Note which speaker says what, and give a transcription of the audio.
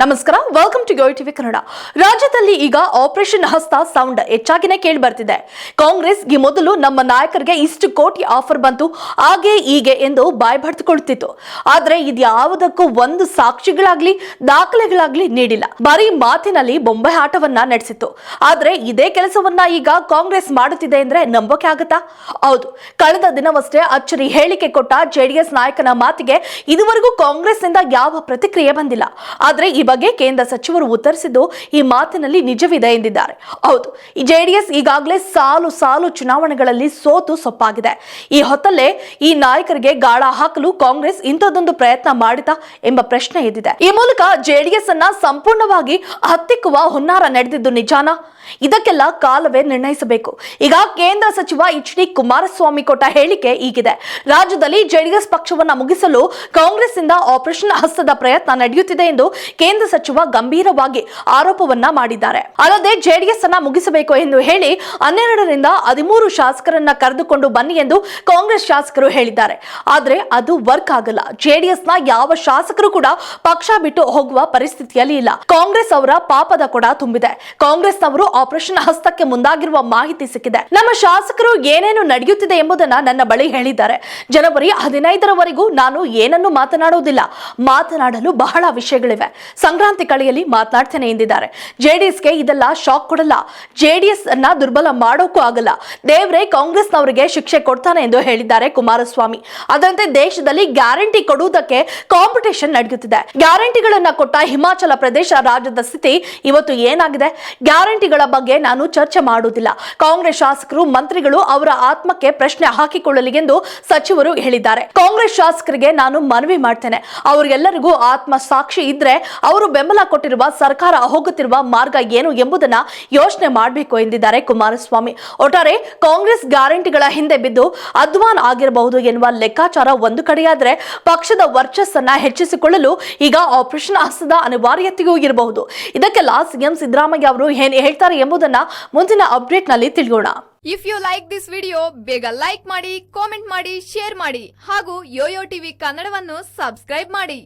Speaker 1: ನಮಸ್ಕಾರ welcome to TV Kannada ರಾಜ್ಯದಲ್ಲಿ ಈಗ ಆಪರೇಷನ್ ಹಸ್ತ ಸೌಂಡ್ ಹೆಚ್ಚಾಗಿನೇ ಕೇಳಿ ಬರ್ತಿದೆ. ಕಾಂಗ್ರೆಸ್ ಈ ಮೊದಲು ನಮ್ಮ ನಾಯಕರಿಗೆ ಇಷ್ಟು ಕೋಟಿ ಆಫರ್ ಬಂತು, ಹಾಗೆ ಹೀಗೆ ಎಂದು ಬಾಯ್ ಬಡ್ದುಕೊಳ್ತಿತ್ತು ಆದ್ರೆ ಇದ್ಯಾವುದಕ್ಕೂ ಒಂದು ಸಾಕ್ಷಿಗಳಾಗ್ಲಿ, ದಾಖಲೆಗಳಾಗ್ಲಿ ನೀಡಿಲ್ಲ. ಬರೀ ಮಾತಿನಲ್ಲಿ ಬೊಂಬೆ ಆಟವನ್ನ ನಡೆಸಿತ್ತು. ಆದ್ರೆ ಇದೇ ಕೆಲಸವನ್ನ ಈಗ ಕಾಂಗ್ರೆಸ್ ಮಾಡುತ್ತಿದೆ ಅಂದ್ರೆ ನಂಬೋಕೆ ಆಗತ್ತಾ? ಹೌದು, ಕಳೆದ ದಿನವಷ್ಟೇ ಅಚ್ಚರಿ ಹೇಳಿಕೆ ಕೊಟ್ಟ ಜೆಡಿಎಸ್ ನಾಯಕನ ಮಾತಿಗೆ ಇದುವರೆಗೂ ಕಾಂಗ್ರೆಸ್ನಿಂದ ಯಾವ ಪ್ರತಿಕ್ರಿಯೆ ಬಂದಿಲ್ಲ. ಆದ್ರೆ ಈ ಬಗ್ಗೆ ಕೇಂದ್ರ ಸಚಿವರು ಉತ್ತರಿಸಿದ್ದು ಈ ಮಾತಿನಲ್ಲಿ ನಿಜವಿದೆ ಎಂದಿದ್ದಾರೆ. ಹೌದು ಜೆಡಿಎಸ್ ಈಗಾಗಲೇ ಸಾಲು ಸಾಲು ಚುನಾವಣೆಗಳಲ್ಲಿ ಸೋತು ಸೊಪ್ಪಾಗಿದೆ. ಈ ಹೊತ್ತಲ್ಲೇ ಈ ನಾಯಕರಿಗೆ ಗಾಳ ಹಾಕಲು ಕಾಂಗ್ರೆಸ್ ಇಂಥದ್ದೊಂದು ಪ್ರಯತ್ನ ಮಾಡಿತಾ ಎಂಬ ಪ್ರಶ್ನೆ ಎದ್ದಿದೆ. ಈ ಮೂಲಕ ಜೆಡಿಎಸ್ ಅನ್ನ ಸಂಪೂರ್ಣವಾಗಿ ಹತ್ತಿಕ್ಕುವ ಹುನ್ನಾರ ನಡೆದಿದ್ದು ನಿಜಾನಾ? ಇದಕ್ಕೆಲ್ಲ ಕಾಲವೇ ನಿರ್ಣಯಿಸಬೇಕು. ಈಗ ಕೇಂದ್ರ ಸಚಿವ ಎಚ್ ಡಿ ಕುಮಾರಸ್ವಾಮಿ ಕೊಟ್ಟ ಹೇಳಿಕೆ ಈಗಿದೆ. ರಾಜ್ಯದಲ್ಲಿ ಜೆಡಿಎಸ್ ಪಕ್ಷವನ್ನ ಮುಗಿಸಲು ಕಾಂಗ್ರೆಸ್ ಇಂದ ಆಪರೇಷನ್ ಹಸ್ತದ ಪ್ರಯತ್ನ ನಡೆಯುತ್ತಿದೆ ಎಂದು ಕೇಂದ್ರ ಸಚಿವ ಗಂಭೀರವಾಗಿ ಆರೋಪವನ್ನ ಮಾಡಿದ್ದಾರೆ. ಅಲ್ಲದೆ ಜೆಡಿಎಸ್ ಅನ್ನ ಮುಗಿಸಬೇಕು ಎಂದು ಹೇಳಿ ಹನ್ನೆರಡರಿಂದ ಹದಿಮೂರು ಶಾಸಕರನ್ನ ಕರೆದುಕೊಂಡು ಬನ್ನಿ ಎಂದು ಕಾಂಗ್ರೆಸ್ ಶಾಸಕರು ಹೇಳಿದ್ದಾರೆ. ಆದ್ರೆ ಅದು ವರ್ಕ್ ಆಗಲ್ಲ. ಜೆಡಿಎಸ್ನ ಯಾವ ಶಾಸಕರು ಕೂಡ ಪಕ್ಷ ಬಿಟ್ಟು ಹೋಗುವ ಪರಿಸ್ಥಿತಿಯಲ್ಲಿ ಇಲ್ಲ. ಕಾಂಗ್ರೆಸ್ ಅವರ ಪಾಪದ ಕೊಡ ತುಂಬಿದೆ. ಕಾಂಗ್ರೆಸ್ ನವರು ಆಪರೇಷನ್ ಹಸ್ತಕ್ಕೆ ಮುಂದಾಗಿರುವ ಮಾಹಿತಿ ಸಿಕ್ಕಿದೆ. ನಮ್ಮ ಶಾಸಕರು ಏನೇನು ನಡೆಯುತ್ತಿದೆ ಎಂಬುದನ್ನ ನನ್ನ ಬಳಿ ಹೇಳಿದ್ದಾರೆ. ಜನವರಿ ಹದಿನೈದರವರೆಗೂ ನಾನು ಏನನ್ನು ಮಾತನಾಡುವುದಿಲ್ಲ. ಮಾತನಾಡಲು ಬಹಳ ವಿಷಯಗಳಿವೆ. ಸಂಕ್ರಾಂತಿ ಕಳೆಯಲ್ಲಿ ಮಾತನಾಡ್ತೇನೆ ಎಂದಿದ್ದಾರೆ. ಜೆಡಿಎಸ್ಗೆ ಇದೆಲ್ಲ ಶಾಕ್ ಕೊಡಲ್ಲ. ಜೆಡಿಎಸ್ ಅನ್ನ ದುರ್ಬಲ ಮಾಡೋಕ್ಕೂ ಆಗಲ್ಲ. ದೇವ್ರೆ, ಕಾಂಗ್ರೆಸ್ನವರಿಗೆ ಶಿಕ್ಷೆ ಕೊಡ್ತಾನೆ ಎಂದು ಹೇಳಿದ್ದಾರೆ ಕುಮಾರಸ್ವಾಮಿ. ಅದರಂತೆ ದೇಶದಲ್ಲಿ ಗ್ಯಾರಂಟಿ ಕೊಡುವುದಕ್ಕೆ ಕಾಂಪಿಟೇಷನ್ ನಡೆಯುತ್ತಿದೆ. ಗ್ಯಾರಂಟಿಗಳನ್ನ ಕೊಟ್ಟ ಹಿಮಾಚಲ ಪ್ರದೇಶ ರಾಜ್ಯದ ಸ್ಥಿತಿ ಇವತ್ತು ಏನಾಗಿದೆ? ಗ್ಯಾರಂಟಿಗಳ ಬಗ್ಗೆ ನಾನು ಚರ್ಚೆ ಮಾಡುವುದಿಲ್ಲ. ಕಾಂಗ್ರೆಸ್ ಶಾಸಕರು, ಮಂತ್ರಿಗಳು ಅವರ ಆತ್ಮಕ್ಕೆ ಪ್ರಶ್ನೆ ಹಾಕಿಕೊಳ್ಳಲಿ ಎಂದು ಸಚಿವರು ಹೇಳಿದ್ದಾರೆ. ಕಾಂಗ್ರೆಸ್ ಶಾಸಕರಿಗೆ ನಾನು ಮನವಿ ಮಾಡ್ತೇನೆ. ಅವರಿಗೆಲ್ಲರಿಗೂ ಆತ್ಮ ಸಾಕ್ಷಿ ಇದ್ರೆ ಅವರು ಬೆಂಬಲ ಕೊಟ್ಟಿರುವ ಸರ್ಕಾರ ಹೋಗುತ್ತಿರುವ ಮಾರ್ಗ ಏನು ಎಂಬುದನ್ನ ಯೋಚನೆ ಮಾಡಬೇಕು ಎಂದಿದ್ದಾರೆ ಕುಮಾರಸ್ವಾಮಿ. ಒಟ್ಟಾರೆ ಕಾಂಗ್ರೆಸ್ ಗ್ಯಾರಂಟಿಗಳ ಹಿಂದೆ ಬಿದ್ದು ಅಧ್ವಾನ್ ಆಗಿರಬಹುದು ಎನ್ನುವ ಲೆಕ್ಕಾಚಾರ ಒಂದು ಕಡೆಯಾದರೆ ಪಕ್ಷದ ವರ್ಚಸ್ಸನ್ನ ಹೆಚ್ಚಿಸಿಕೊಳ್ಳಲು ಈಗ ಆಪರೇಷನ್ ಹಸ್ತದ ಅನಿವಾರ್ಯತೆಯೂ ಇರಬಹುದು. ಇದಕ್ಕೆಲ್ಲ ಸಿಎಂ ಸಿದ್ದರಾಮಯ್ಯ ಅವರು ಏನು ಹೇಳ್ತಾರೆ ಎಂಬುದನ್ನ ಮುಂದಿನ ಅಪ್ಡೇಟ್ನಲ್ಲಿ ತಿಳಿಯೋಣ.
Speaker 2: If you like this video ಬೇಗ ಲೈಕ್ ಮಾಡಿ ಕಾಮೆಂಟ್ ಮಾಡಿ ಶೇರ್ ಮಾಡಿ ಹಾಗೂ ಯೋಯೋ ಟಿವಿ ಕನ್ನಡವನ್ನು ಸಬ್ಸ್ಕ್ರೈಬ್ ಮಾಡಿ.